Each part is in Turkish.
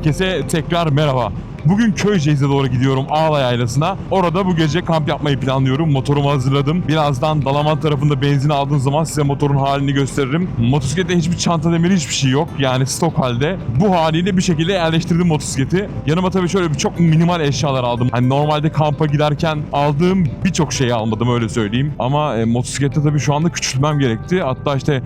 Herkese tekrar merhaba. Bugün Köyceğiz'e doğru gidiyorum Ağla Yaylası'na. Orada bu gece kamp yapmayı planlıyorum. Motorumu hazırladım. Birazdan Dalaman tarafında benzin aldığım zaman size motorun halini gösteririm. Motosiklette hiçbir çanta demiri hiçbir şey yok. Yani stok halde. Bu haliyle bir şekilde yerleştirdim motosikleti. Yanıma tabii şöyle bir çok minimal eşyalar aldım. Hani normalde kampa giderken aldığım birçok şeyi almadım öyle söyleyeyim. Ama e, motosiklette tabii şu anda küçültmem gerekti. Hatta işte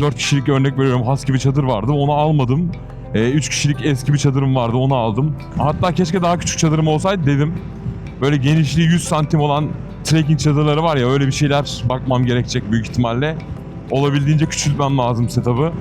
4 kişilik örnek veriyorum has gibi çadır vardı onu almadım. 3 kişilik eski bir çadırım vardı onu aldım. Hatta keşke daha küçük çadırım olsaydı dedim. Böyle genişliği 100 santim olan trekking çadırları var ya öyle bir şeyler bakmam gerekecek büyük ihtimalle. Olabildiğince küçültmem lazım setup'ı.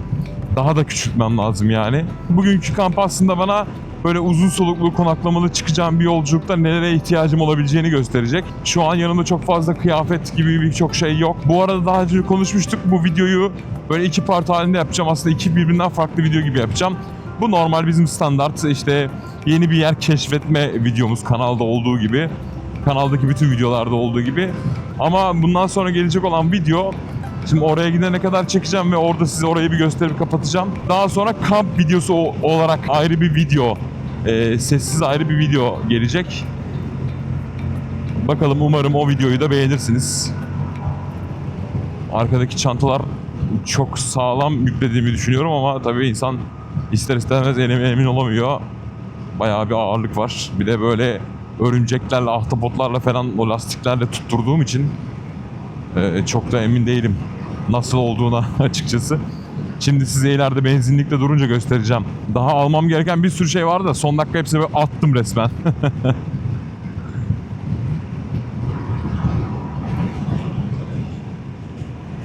Daha da küçültmem lazım yani. Bugünkü kamp aslında bana böyle uzun soluklu konaklamalı çıkacağım bir yolculukta nelere ihtiyacım olabileceğini gösterecek. Şu an yanımda çok fazla kıyafet gibi birçok şey yok. Bu arada daha önce konuşmuştuk bu videoyu böyle iki part halinde yapacağım. Aslında iki birbirinden farklı video gibi yapacağım. Bu normal bizim standart işte yeni bir yer keşfetme videomuz kanalda olduğu gibi. Kanaldaki bütün videolarda olduğu gibi. Ama bundan sonra gelecek olan video Şimdi oraya gidene kadar çekeceğim ve orada size orayı bir gösterip kapatacağım. Daha sonra kamp videosu olarak ayrı bir video, e, sessiz ayrı bir video gelecek. Bakalım umarım o videoyu da beğenirsiniz. Arkadaki çantalar çok sağlam yüklediğimi düşünüyorum ama tabii insan ister istemez emin, emin olamıyor. Bayağı bir ağırlık var. Bir de böyle örümceklerle, ahtapotlarla falan o lastiklerle tutturduğum için ee, çok da emin değilim nasıl olduğuna açıkçası. Şimdi size ileride benzinlikte durunca göstereceğim. Daha almam gereken bir sürü şey vardı da son dakika hepsini böyle attım resmen.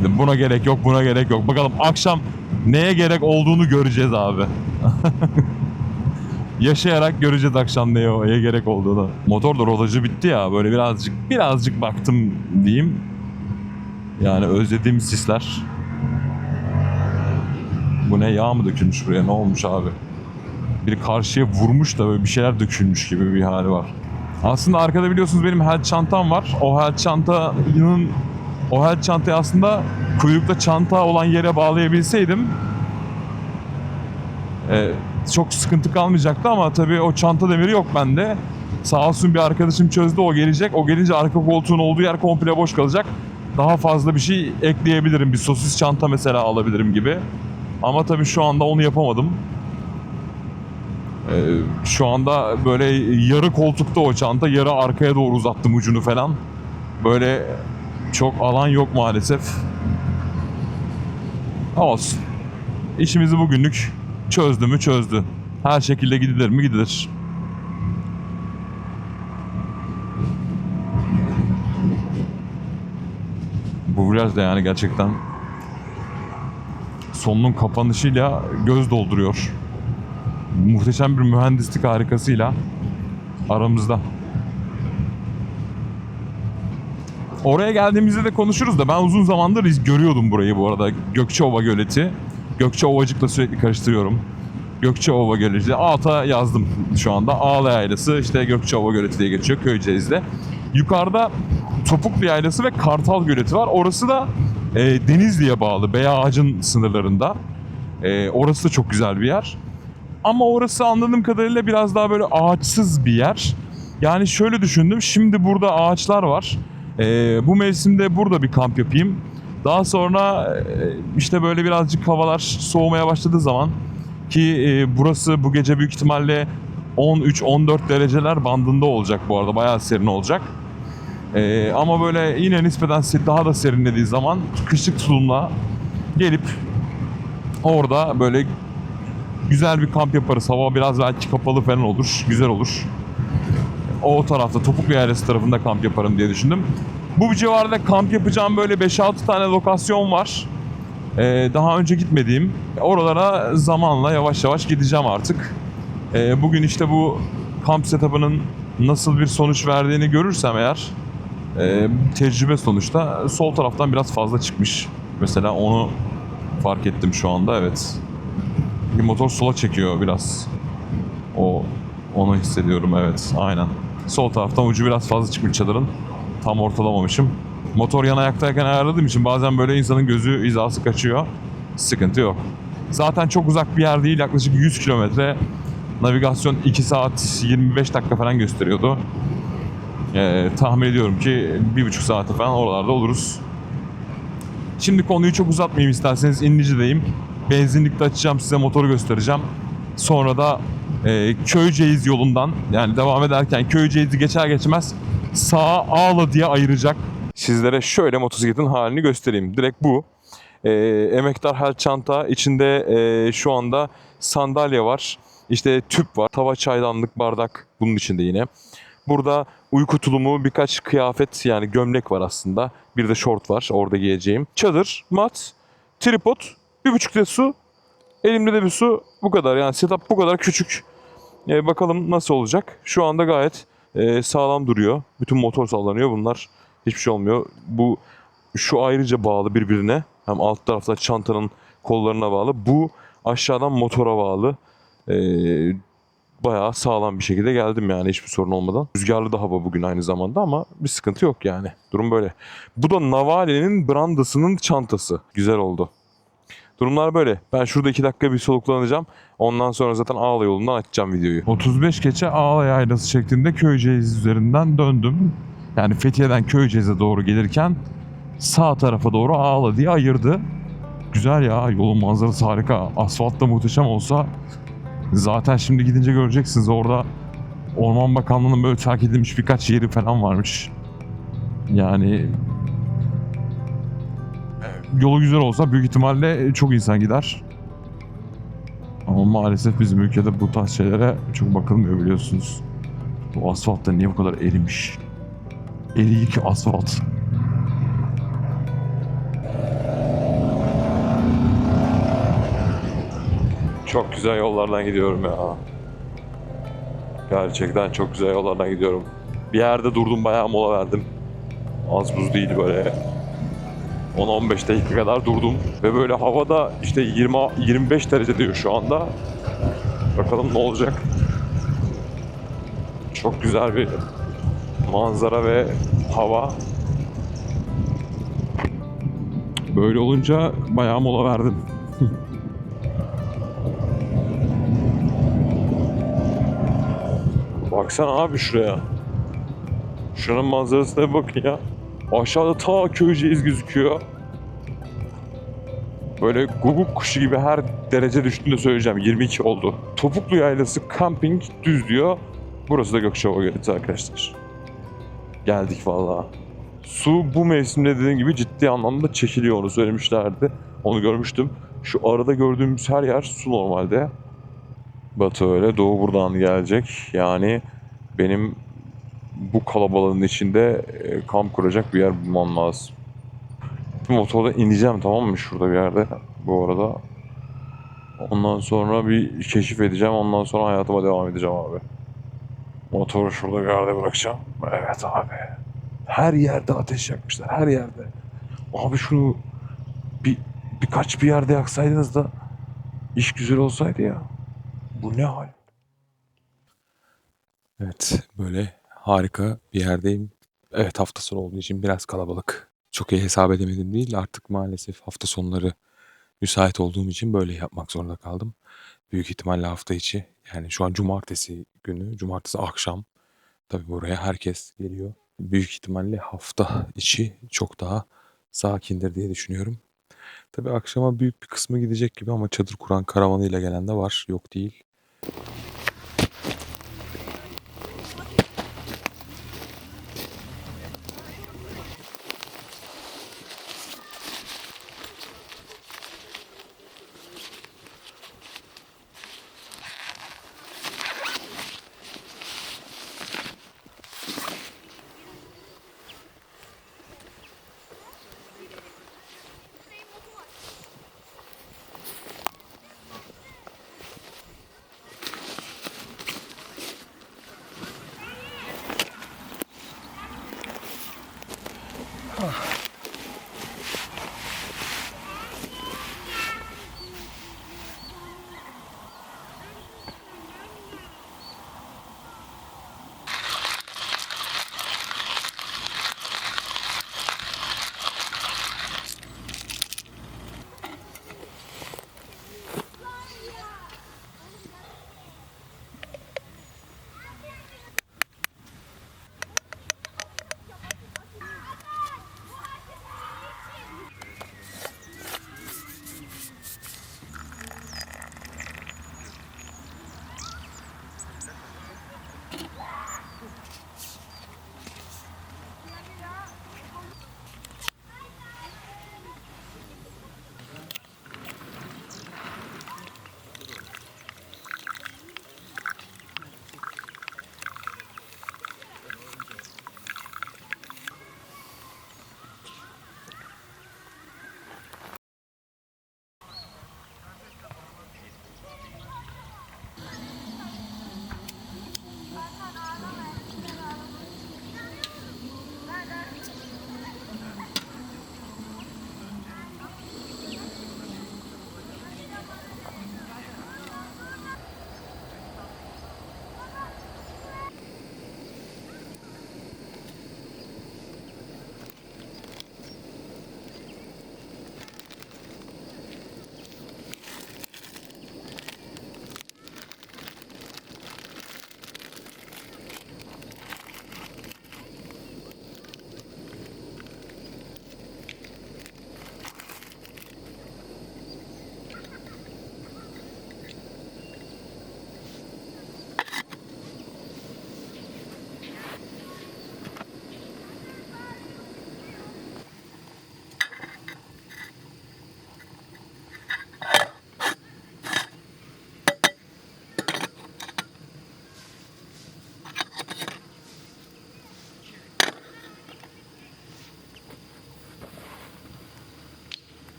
buna gerek yok, buna gerek yok. Bakalım akşam neye gerek olduğunu göreceğiz abi. Yaşayarak göreceğiz akşam neye, neye gerek olduğunu. Motor da rodajı bitti ya böyle birazcık birazcık baktım diyeyim. Yani özlediğim sisler. Bu ne yağ mı dökülmüş buraya ne olmuş abi? Biri karşıya vurmuş da böyle bir şeyler dökülmüş gibi bir hali var. Aslında arkada biliyorsunuz benim health çantam var. O health çantanın o health çantayı aslında kuyrukta çanta olan yere bağlayabilseydim e, çok sıkıntı kalmayacaktı ama tabii o çanta demiri yok bende. Sağ olsun bir arkadaşım çözdü o gelecek. O gelince arka koltuğun olduğu yer komple boş kalacak. Daha fazla bir şey ekleyebilirim. Bir sosis çanta mesela alabilirim gibi. Ama tabii şu anda onu yapamadım. Ee, şu anda böyle yarı koltukta o çanta, yarı arkaya doğru uzattım ucunu falan. Böyle çok alan yok maalesef. Olsun. İşimizi bugünlük çözdü mü çözdü. Her şekilde gidilir mi gidilir. Bu viraj da yani gerçekten sonunun kapanışıyla göz dolduruyor. Muhteşem bir mühendislik harikasıyla aramızda. Oraya geldiğimizde de konuşuruz da ben uzun zamandır görüyordum burayı bu arada. Gökçeova Göleti. Gökçeovacıkla sürekli karıştırıyorum. Gökçeova Göleti. Alta yazdım şu anda. Ağla Yaylası işte Gökçeova Göleti diye geçiyor Köyceğiz'de. Yukarıda Topuklu Yaylası ve Kartal Göleti var. Orası da e, Denizli'ye bağlı. Beya Ağacın sınırlarında. E, orası da çok güzel bir yer. Ama orası anladığım kadarıyla biraz daha böyle ağaçsız bir yer. Yani şöyle düşündüm. Şimdi burada ağaçlar var. E, bu mevsimde burada bir kamp yapayım. Daha sonra e, işte böyle birazcık havalar soğumaya başladığı zaman ki e, burası bu gece büyük ihtimalle 13-14 dereceler bandında olacak bu arada. Bayağı serin olacak. Ee, ama böyle yine nispeten daha da serinlediği zaman kışlık tulumla gelip orada böyle güzel bir kamp yaparız. Hava biraz belki kapalı falan olur. Güzel olur. O tarafta Topuklu Yaylası tarafında kamp yaparım diye düşündüm. Bu civarda kamp yapacağım böyle 5-6 tane lokasyon var. Ee, daha önce gitmediğim. Oralara zamanla yavaş yavaş gideceğim artık. Ee, bugün işte bu kamp setup'ının nasıl bir sonuç verdiğini görürsem eğer e, tecrübe sonuçta sol taraftan biraz fazla çıkmış. Mesela onu fark ettim şu anda evet. Bir motor sola çekiyor biraz. O onu hissediyorum evet aynen. Sol taraftan ucu biraz fazla çıkmış çadırın. Tam ortalamamışım. Motor yan ayaktayken ayarladığım için bazen böyle insanın gözü hizası kaçıyor. Sıkıntı yok. Zaten çok uzak bir yer değil yaklaşık 100 kilometre Navigasyon 2 saat 25 dakika falan gösteriyordu. Ee, tahmin ediyorum ki bir buçuk saate falan oralarda oluruz. Şimdi konuyu çok uzatmayayım isterseniz İnlice'deyim. Benzinlikte açacağım size motoru göstereceğim. Sonra da e, Köyceğiz yolundan yani devam ederken Köyceğiz'i geçer geçmez sağa Ağla diye ayıracak. Sizlere şöyle motosikletin halini göstereyim. Direkt bu. E, emektar hel çanta içinde e, şu anda sandalye var. İşte tüp var. Tava çaydanlık bardak bunun içinde yine. Burada uyku tulumu birkaç kıyafet yani gömlek var aslında. Bir de şort var orada giyeceğim. Çadır, mat, tripod, bir buçuk litre su. Elimde de bir su. Bu kadar yani setup bu kadar küçük. E, bakalım nasıl olacak. Şu anda gayet e, sağlam duruyor. Bütün motor sallanıyor bunlar. Hiçbir şey olmuyor. Bu şu ayrıca bağlı birbirine. Hem alt tarafta çantanın kollarına bağlı. Bu aşağıdan motora bağlı. E, bayağı sağlam bir şekilde geldim yani hiçbir sorun olmadan. Rüzgarlı da hava bugün aynı zamanda ama bir sıkıntı yok yani. Durum böyle. Bu da Navale'nin brandasının çantası. Güzel oldu. Durumlar böyle. Ben şurada iki dakika bir soluklanacağım. Ondan sonra zaten Ağla yolundan açacağım videoyu. 35 geçe Ağla yaylası şeklinde Köyceğiz üzerinden döndüm. Yani Fethiye'den Köyceğiz'e doğru gelirken sağ tarafa doğru Ağla diye ayırdı. Güzel ya yolun manzarası harika. Asfalt da muhteşem olsa zaten şimdi gidince göreceksiniz orada Orman Bakanlığı'nın böyle terk edilmiş birkaç yeri falan varmış. Yani yolu güzel olsa büyük ihtimalle çok insan gider. Ama maalesef bizim ülkede bu tarz şeylere çok bakılmıyor biliyorsunuz. Bu asfalt da niye bu kadar erimiş? Eriyik asfalt. Çok güzel yollardan gidiyorum ya. Gerçekten çok güzel yollardan gidiyorum. Bir yerde durdum bayağı mola verdim. Az buz değil böyle 10-15 dakika kadar durdum ve böyle havada işte 20 25 derece diyor şu anda. Bakalım ne olacak. Çok güzel bir manzara ve hava. Böyle olunca bayağı mola verdim. Baksana abi şuraya. Şuranın manzarasına bakın ya. Aşağıda ta Köyceğiz gözüküyor. Böyle guguk kuşu gibi her derece düştüğünde söyleyeceğim. 22 oldu. Topuklu Yaylası Camping düz diyor. Burası da Gökçeova Göleti arkadaşlar. Geldik vallahi. Su bu mevsimde dediğim gibi ciddi anlamda çekiliyor onu söylemişlerdi. Onu görmüştüm. Şu arada gördüğümüz her yer su normalde. Batı öyle, doğu buradan gelecek. Yani benim bu kalabalığın içinde e, kamp kuracak bir yer bulmam lazım. Motorda ineceğim tamam mı şurada bir yerde bu arada. Ondan sonra bir keşif edeceğim. Ondan sonra hayatıma devam edeceğim abi. Motoru şurada bir yerde bırakacağım. Evet abi. Her yerde ateş yakmışlar. Her yerde. Abi şunu bir birkaç bir yerde yaksaydınız da iş güzel olsaydı ya. Bu ne hal? Evet böyle harika bir yerdeyim. Evet hafta sonu olduğu için biraz kalabalık. Çok iyi hesap edemedim değil. Artık maalesef hafta sonları müsait olduğum için böyle yapmak zorunda kaldım. Büyük ihtimalle hafta içi yani şu an cumartesi günü, cumartesi akşam tabii buraya herkes geliyor. Büyük ihtimalle hafta içi çok daha sakindir diye düşünüyorum. Tabii akşama büyük bir kısmı gidecek gibi ama çadır kuran karavanıyla gelen de var. Yok değil.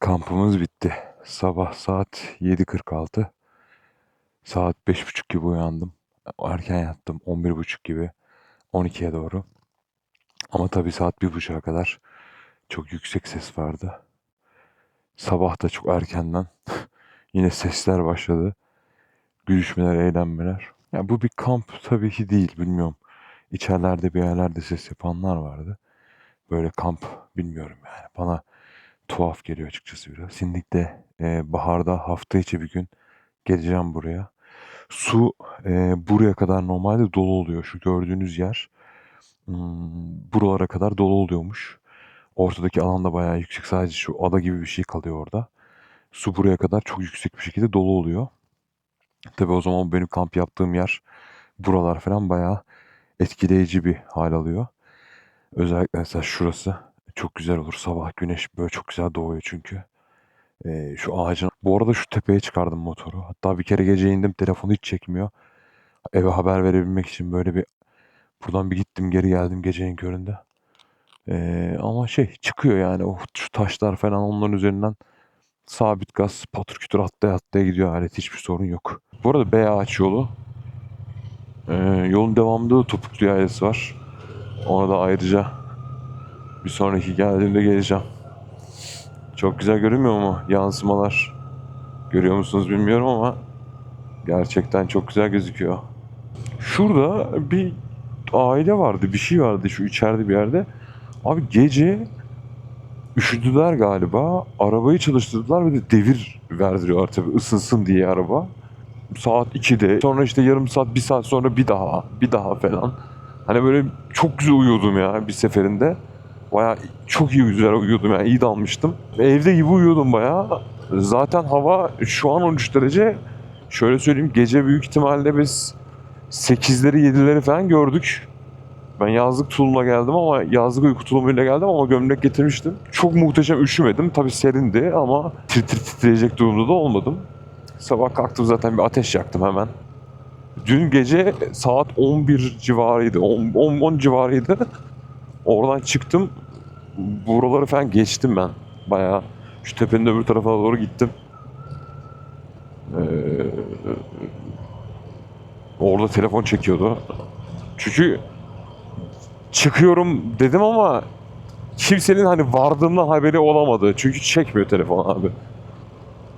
Kampımız bitti. Sabah saat 7.46. Saat 5.30 gibi uyandım. Erken yattım. 11.30 gibi. 12'ye doğru. Ama tabii saat 1.30'a kadar çok yüksek ses vardı. Sabah da çok erkenden yine sesler başladı. Gülüşmeler, eğlenmeler. Ya bu bir kamp tabii ki değil bilmiyorum. İçerilerde bir yerlerde ses yapanlar vardı. Böyle kamp bilmiyorum yani. Bana tuhaf geliyor açıkçası biraz. Kesinlikle e, baharda hafta içi bir gün geleceğim buraya. Su e, buraya kadar normalde dolu oluyor. Şu gördüğünüz yer hmm, buralara kadar dolu oluyormuş. Ortadaki alan da bayağı yüksek. Sadece şu ada gibi bir şey kalıyor orada. Su buraya kadar çok yüksek bir şekilde dolu oluyor. Tabii o zaman benim kamp yaptığım yer buralar falan bayağı etkileyici bir hal alıyor. Özellikle mesela şurası çok güzel olur. Sabah güneş böyle çok güzel doğuyor çünkü. Ee, şu ağacın. Bu arada şu tepeye çıkardım motoru. Hatta bir kere gece indim telefonu hiç çekmiyor. Eve haber verebilmek için böyle bir buradan bir gittim geri geldim gecenin köründe. Ee, ama şey çıkıyor yani o şu taşlar falan onların üzerinden sabit gaz patır kütür atlaya atlaya gidiyor alet hiçbir sorun yok. Bu arada B ağaç yolu. Ee, yolun devamında da topuklu yaylası var. Ona da ayrıca bir sonraki geldiğimde geleceğim. Çok güzel görünmüyor mu yansımalar? Görüyor musunuz bilmiyorum ama gerçekten çok güzel gözüküyor. Şurada bir aile vardı, bir şey vardı şu içeride bir yerde. Abi gece üşüdüler galiba. Arabayı çalıştırdılar ve de devir verdiriyorlar tabii ısınsın diye araba. Saat 2'de sonra işte yarım saat bir saat sonra bir daha bir daha falan. Hani böyle çok güzel uyuyordum ya bir seferinde. Baya çok iyi güzel uyuyordum yani iyi dalmıştım. Evde gibi uyuyordum baya. Zaten hava şu an 13 derece. Şöyle söyleyeyim gece büyük ihtimalle biz 8'leri 7'leri falan gördük. Ben yazlık tulumla geldim ama yazlık uyku tulumuyla geldim ama gömlek getirmiştim. Çok muhteşem üşümedim. Tabii serindi ama tir titreyecek durumda da olmadım. Sabah kalktım zaten bir ateş yaktım hemen. Dün gece saat 11 civarıydı. 10, 10, 10 civarıydı. Oradan çıktım. Buraları falan geçtim ben. Bayağı şu tepenin öbür tarafına doğru gittim. Ee, orada telefon çekiyordu. Çünkü çıkıyorum dedim ama kimsenin hani vardığımdan haberi olamadı. Çünkü çekmiyor telefon abi.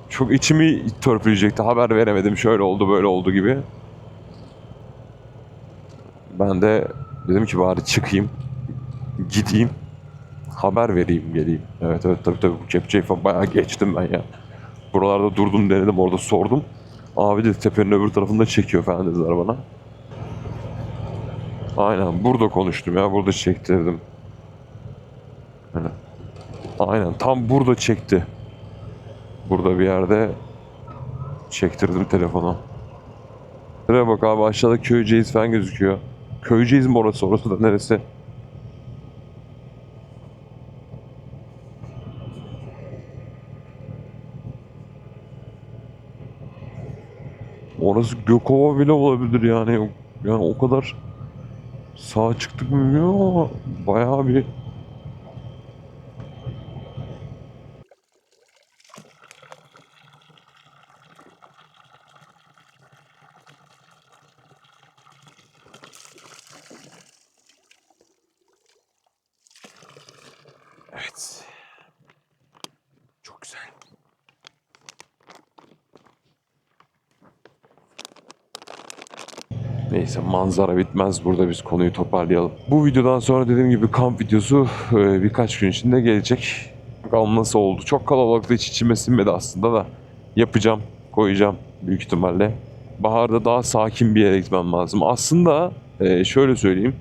Çok içimi törpüleyecekti. Haber veremedim. Şöyle oldu böyle oldu gibi. Ben de dedim ki bari çıkayım. Gideyim. Haber vereyim geleyim. Evet evet tabii tabii bu kepçeyi falan bayağı geçtim ben ya. Buralarda durdum denedim orada sordum. Abi dedi tepenin öbür tarafında çekiyor falan dediler bana. Aynen burada konuştum ya burada çektirdim. Hani, Aynen tam burada çekti. Burada bir yerde çektirdim telefonu. Şuraya bak abi aşağıda Köyceğiz falan gözüküyor. Köyceğiz mi orası? Orası da neresi? Orası Gökova bile olabilir yani. Yani o kadar sağa çıktık mı bilmiyorum ama bayağı bir Evet. Neyse manzara bitmez burada biz konuyu toparlayalım. Bu videodan sonra dediğim gibi kamp videosu e, birkaç gün içinde gelecek. Bakalım nasıl oldu. Çok kalabalıktı hiç içime sinmedi aslında da. Yapacağım, koyacağım büyük ihtimalle. Baharda daha sakin bir yere gitmem lazım. Aslında e, şöyle söyleyeyim.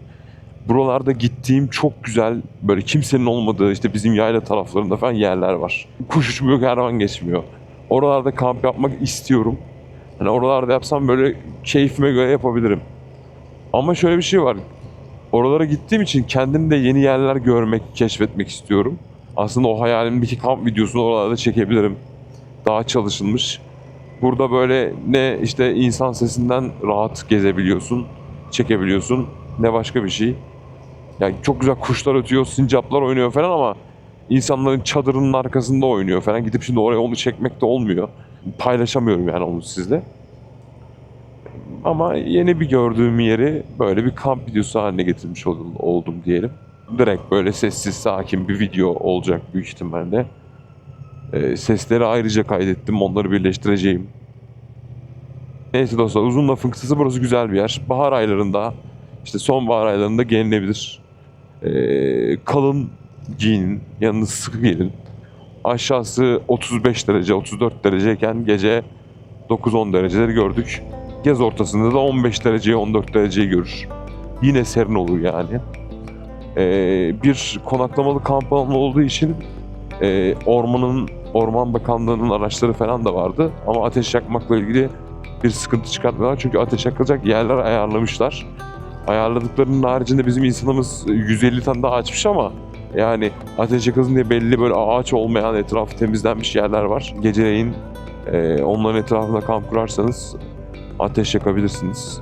Buralarda gittiğim çok güzel böyle kimsenin olmadığı işte bizim yayla taraflarında falan yerler var. Kuş uçmuyor, kervan geçmiyor. Oralarda kamp yapmak istiyorum. Hani oralarda yapsam böyle keyfime göre yapabilirim. Ama şöyle bir şey var. Oralara gittiğim için kendim de yeni yerler görmek, keşfetmek istiyorum. Aslında o hayalimdeki kamp videosunu oralarda çekebilirim. Daha çalışılmış. Burada böyle ne işte insan sesinden rahat gezebiliyorsun, çekebiliyorsun ne başka bir şey. Yani çok güzel kuşlar ötüyor, sincaplar oynuyor falan ama insanların çadırının arkasında oynuyor falan. Gidip şimdi oraya onu çekmek de olmuyor. Paylaşamıyorum yani onu sizle. Ama yeni bir gördüğüm yeri böyle bir kamp videosu haline getirmiş oldum, oldum diyelim. Direkt böyle sessiz sakin bir video olacak büyük ihtimalle. Ee, sesleri ayrıca kaydettim. Onları birleştireceğim. Neyse dostlar uzun lafın kısası burası güzel bir yer. Bahar aylarında işte sonbahar aylarında gelinebilir. Ee, kalın giyinin, yanınız sıkı gelin. Aşağısı 35 derece, 34 dereceyken gece 9-10 dereceleri gördük. Yaz ortasında da 15 dereceye 14 dereceyi görür. Yine serin olur yani. Ee, bir konaklamalı kamp alanı olduğu için e, ormanın Orman Bakanlığı'nın araçları falan da vardı. Ama ateş yakmakla ilgili bir sıkıntı çıkartmıyorlar. Çünkü ateş yakılacak yerler ayarlamışlar. Ayarladıklarının haricinde bizim insanımız 150 tane daha açmış ama yani ateş yakılsın diye belli böyle ağaç olmayan etrafı temizlenmiş yerler var. Geceleyin e, onların etrafında kamp kurarsanız ateş yakabilirsiniz.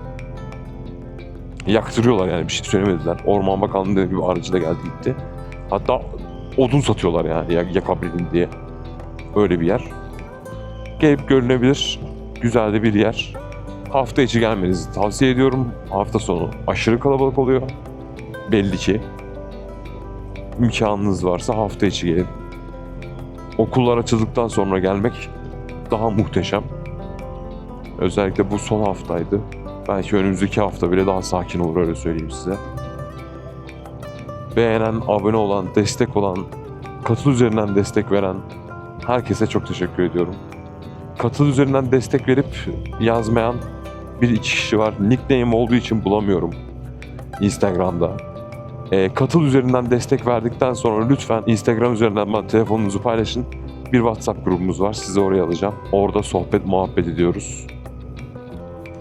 Yaktırıyorlar yani bir şey söylemediler. Orman Bakanlığı gibi aracı da geldi gitti. Hatta odun satıyorlar yani yak- yakabilin diye. Öyle bir yer. Gelip görünebilir. Güzel de bir yer. Hafta içi gelmenizi tavsiye ediyorum. Hafta sonu aşırı kalabalık oluyor. Belli ki. İmkanınız varsa hafta içi gelin. Okullar açıldıktan sonra gelmek daha muhteşem. Özellikle bu son haftaydı. Belki önümüzdeki hafta bile daha sakin olur öyle söyleyeyim size. Beğenen, abone olan, destek olan, katıl üzerinden destek veren herkese çok teşekkür ediyorum. Katıl üzerinden destek verip yazmayan bir iki kişi var. Nickname olduğu için bulamıyorum Instagram'da. Ee, katıl üzerinden destek verdikten sonra lütfen Instagram üzerinden bana telefonunuzu paylaşın. Bir WhatsApp grubumuz var. Sizi oraya alacağım. Orada sohbet muhabbet ediyoruz.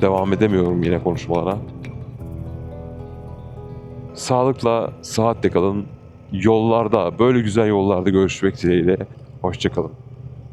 Devam edemiyorum yine konuşmalara. Sağlıkla, sıhhatle kalın. Yollarda, böyle güzel yollarda görüşmek dileğiyle. Hoşçakalın.